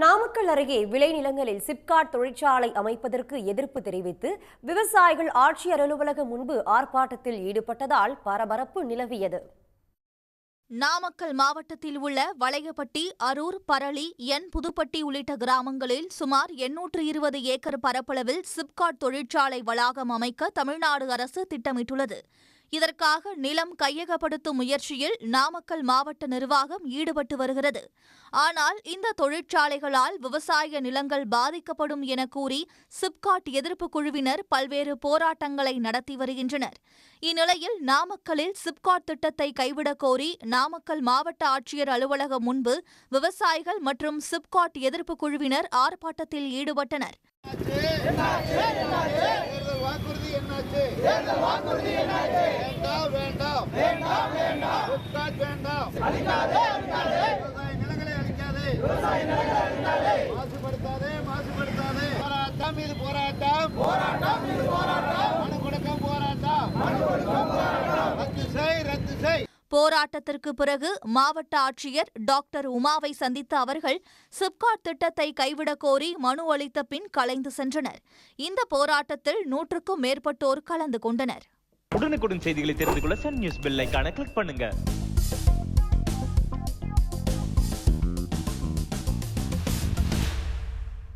நாமக்கல் அருகே விளைநிலங்களில் சிப்காட் தொழிற்சாலை அமைப்பதற்கு எதிர்ப்பு தெரிவித்து விவசாயிகள் ஆட்சியர் அலுவலகம் முன்பு ஆர்ப்பாட்டத்தில் ஈடுபட்டதால் பரபரப்பு நிலவியது. நாமக்கல் மாவட்டத்தில் உள்ள வளையப்பட்டி அரூர் பரளி என் புதுப்பட்டி உள்ளிட்ட கிராமங்களில் சுமார் எண்ணூற்று இருபது ஏக்கர் பரப்பளவில் சிப்காட் தொழிற்சாலை வளாகம் அமைக்க தமிழ்நாடு அரசு திட்டமிட்டுள்ளது. இதற்காக நிலம் கையகப்படுத்தும் முயற்சியில் நாமக்கல் மாவட்ட நிர்வாகம் ஈடுபட்டு வருகிறது. ஆனால் இந்த தொழிற்சாலைகளால் விவசாய நிலங்கள் பாதிக்கப்படும் என கூறி சிப்காட் எதிர்ப்பு குழுவினர் பல்வேறு போராட்டங்களை நடத்தி வருகின்றனர். இந்நிலையில் நாமக்கலில் சிப்காட் திட்டத்தை கைவிடக் கோரி நாமக்கல் மாவட்ட ஆட்சியர் அலுவலகம் முன்பு விவசாயிகள் மற்றும் சிப்காட் எதிர்ப்பு குழுவினர் ஆர்ப்பாட்டத்தில் ஈடுபட்டனர். என்னாச்சு? தேர்தல் வாக்குறுதி என்னாச்சு? வேண்டாம் வேண்டாம். வேண்டாம் ஃபிளிப்கார்ட் வேண்டாம். அழிக்காதே. போராட்டத்திற்கு பிறகு மாவட்ட ஆட்சியர் டாக்டர் உமாவை சந்தித்த அவர்கள் சிப்காட் திட்டத்தை கைவிடக் கோரி மனு அளித்த பின் கலைந்து சென்றனர். இந்த போராட்டத்தில் நூற்றுக்கும் மேற்பட்டோர் கலந்து கொண்டனர். உடனுக்குடன் செய்திகளை தெரிந்து கொள்ள சன் நியூஸ் பெல் கிளிக் பண்ணுங்க.